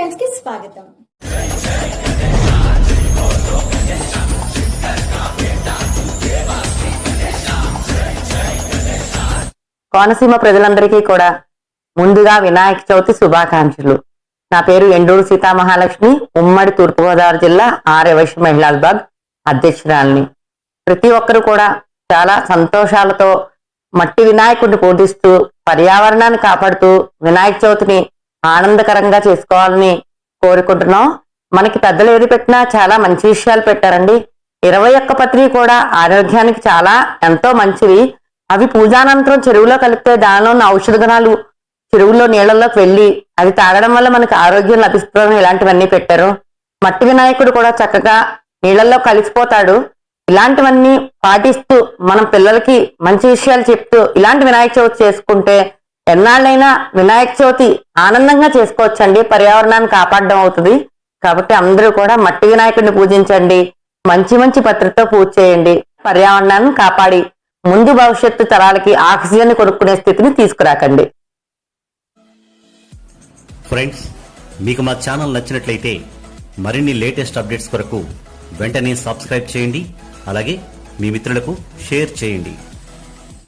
టైమ్స్కి స్వాగతం. కోనసీమ ప్రజలందరికీ కూడా ముందుగా వినాయక చవితి శుభాకాంక్షలు. నా పేరు ఎండూరు సీతామహాలక్ష్మి ఉమ్మడి తూర్పుగోదావరి జిల్లా ఆర్యవైశ్య మహిళా విభాగ్ అధ్యక్షురాలిని. ప్రతి ఒక్కరు కూడా చాలా సంతోషాలతో మట్టి వినాయకుడిని పూజిస్తూ పర్యావరణాన్ని కాపాడుతూ వినాయక చవితిని ఆనందకరంగా చేసుకోవాలని కోరుకుంటున్నాం. మనకి పెద్దలు ఏది పెట్టినా చాలా మంచి విషయాలు పెట్టారండి. ఇరవై ఒక్క పత్రి కూడా ఆరోగ్యానికి చాలా ఎంతో మంచివి. అవి పూజానంతరం చెరువులో కలిపితే దానిలో ఉన్న ఔషధ గుణాలు చెరువులో నీళ్ళల్లోకి వెళ్ళి అది తాగడం వల్ల మనకు ఆరోగ్యం లభిస్తుందని ఇలాంటివన్నీ పెట్టారు. మట్టి వినాయకుడు కూడా చక్కగా నీళ్ళల్లో కలిసిపోతాడు. ఇలాంటివన్నీ పాటిస్తూ మనం పిల్లలకి మంచి విషయాలు చెప్తూ ఇలాంటి వినాయక చవితి చేసుకుంటే ఎన్నాళ్ళైనా వినాయక చవితి ఆనందంగా చేసుకోవచ్చండి పర్యావరణాన్ని కాపాడడం అవుతుంది. కాబట్టి అందరూ కూడా మట్టి వినాయకుడిని పూజించండి మంచి మంచి పత్రితో పూజ చేయండి పర్యావరణాన్ని కాపాడి ముందు భవిష్యత్తు తరాలకి ఆక్సిజన్ కొనుక్కునే స్థితిని తీసుకురాకండి. ఫ్రెండ్స్ మీకు మా ఛానల్ నచ్చినట్లయితే మరిన్ని లేటెస్ట్ అప్డేట్స్ కొరకు వెంటనే సబ్స్క్రైబ్ చేయండి అలాగే మీ మిత్రులకు షేర్ చేయండి.